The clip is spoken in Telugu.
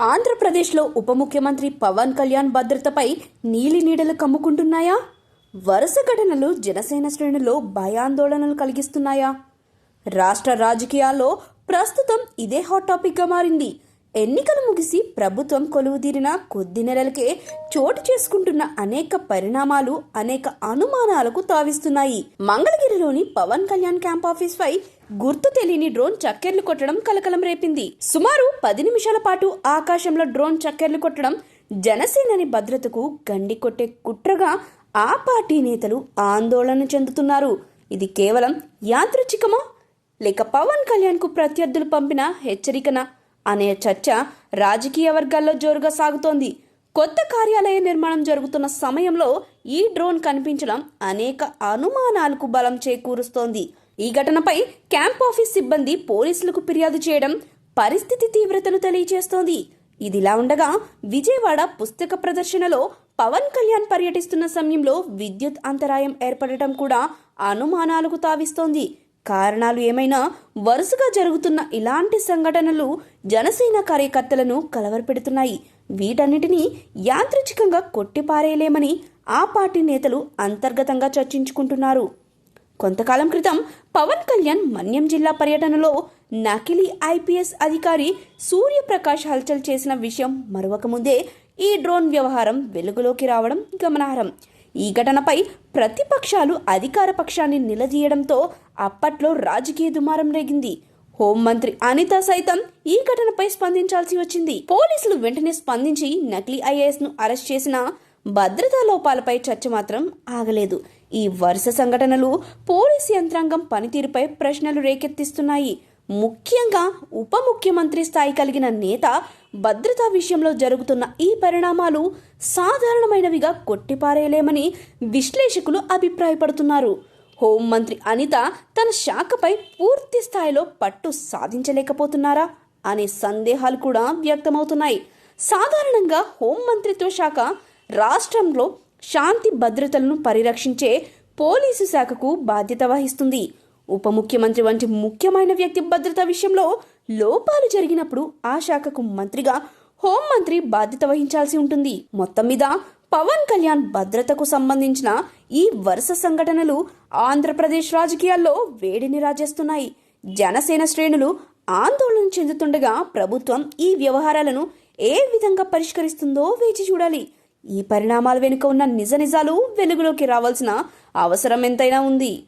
ఆంధ్రప్రదేశ్లో ఉప ముఖ్యమంత్రి పవన్ కళ్యాణ్ భద్రతపై నీలి నీడలు కమ్ముకుంటున్నాయా? వరుస ఘటనలు జనసేన శ్రేణుల్లో భయాందోళనలు కలిగిస్తున్నాయా? రాష్ట్ర రాజకీయాల్లో ప్రస్తుతం ఇదే హాట్ టాపిక్గా మారింది. ఎన్నికలు ముగిసి ప్రభుత్వం కొలువుదీరిన కొద్ది నెలలకే చోటు చేసుకుంటున్న అనేక పరిణామాలు అనేక అనుమానాలకు తావిస్తున్నాయి. మంగళగిరిలోని పవన్ కళ్యాణ్ క్యాంప్ ఆఫీస్ పై గుర్తు తెలియని డ్రోన్ చక్కెర్లు కొట్టడం కలకలం రేపింది. సుమారు పది నిమిషాల పాటు ఆకాశంలో డ్రోన్ చక్కెర్లు కొట్టడం జనసేనని భద్రతకు గండి కొట్టే కుట్రగా ఆ పార్టీ నేతలు ఆందోళన చెందుతున్నారు. ఇది కేవలం యాంత్రిచికమా? లేక పవన్ కళ్యాణ్కు ప్రత్యర్థులు పంపిన హెచ్చరికన? అనే చర్చ రాజకీయ వర్గాల్లో జోరుగా సాగుతోంది. కొత్త కార్యాలయ నిర్మాణం జరుగుతున్న సమయంలో ఈ డ్రోన్ కనిపించడం అనేక అనుమానాలకు బలం చేకూరుస్తోంది. ఈ ఘటనపై క్యాంప్ ఆఫీస్ సిబ్బంది పోలీసులకు ఫిర్యాదు చేయడం పరిస్థితి తీవ్రతను తెలియజేస్తోంది. ఇదిలా ఉండగా విజయవాడ పుస్తక ప్రదర్శనలో పవన్ కళ్యాణ్ పర్యటిస్తున్న సమయంలో విద్యుత్ అంతరాయం ఏర్పడటం కూడా అనుమానాలకు తావిస్తోంది. కారణాలు ఏమైనా వరుసగా జరుగుతున్న ఇలాంటి సంఘటనలు జనసేన కార్యకర్తలను కలవరపెడుతున్నాయి. వీటన్నిటినీ యాంత్రిచికంగా కొట్టిపారేయలేమని ఆ పార్టీ నేతలు అంతర్గతంగా చర్చించుకుంటున్నారు. కొంతకాలం క్రితం పవన్ కళ్యాణ్ మన్యం జిల్లా పర్యటనలో నకిలీ ఐపీఎస్ అధికారి సూర్యప్రకాష్ హల్చల్ చేసిన విషయం మరవకముందే ఈ డ్రోన్ వ్యవహారం వెలుగులోకి రావడం గమనార్హం. ఈ ఘటనపై ప్రతిపక్షాలు అధికార పక్షాన్ని నిలదీయడంతో అప్పట్లో రాజకీయ దుమారం రేగింది. హోంమంత్రి అనిత సైతం ఈ ఘటనపై స్పందించాల్సి వచ్చింది. పోలీసులు వెంటనే స్పందించి నకిలీ ఐఏఎస్ను అరెస్ట్ చేసిన భద్రతా లోపాలపై చర్చ మాత్రం ఆగలేదు. ఈ వరుస సంఘటనలు పోలీసు యంత్రాంగం పనితీరుపై ప్రశ్నలు రేకెత్తిస్తున్నాయి. ముఖ్యంగా ఉప ముఖ్యమంత్రి స్థాయి కలిగిన నేత భద్రతా విషయంలో జరుగుతున్న ఈ పరిణామాలు సాధారణమైనవిగా కొట్టిపారేయలేమని విశ్లేషకులు అభిప్రాయపడుతున్నారు. హోంమంత్రి అనిత తన శాఖపై పూర్తి స్థాయిలో పట్టు సాధించలేకపోతున్నారా అనే సందేహాలు కూడా వ్యక్తమవుతున్నాయి. సాధారణంగా హోంమంత్రిత్వ శాఖ రాష్ట్రంలో శాంతి భద్రతలను పరిరక్షించే పోలీసు శాఖకు బాధ్యత వహిస్తుంది. ఉప ముఖ్యమంత్రి వంటి ముఖ్యమైన వ్యక్తి భద్రత విషయంలో లోపాలు జరిగినప్పుడు ఆ శాఖకు మంత్రిగా హోంమంత్రి బాధ్యత వహించాల్సి ఉంటుంది. మొత్తం మీద పవన్ కళ్యాణ్ భద్రతకు సంబంధించిన ఈ వరుస సంఘటనలు ఆంధ్రప్రదేశ్ రాజకీయాల్లో వేడిని రాజేస్తున్నాయి. జనసేన శ్రేణులు ఆందోళన చెందుతుండగా ప్రభుత్వం ఈ వ్యవహారాలను ఏ విధంగా పరిష్కరిస్తుందో వేచి చూడాలి. ఈ పరిణామాల వెనుక ఉన్న నిజ నిజాలు వెలుగులోకి రావాల్సిన అవసరం ఎంతైనా ఉంది.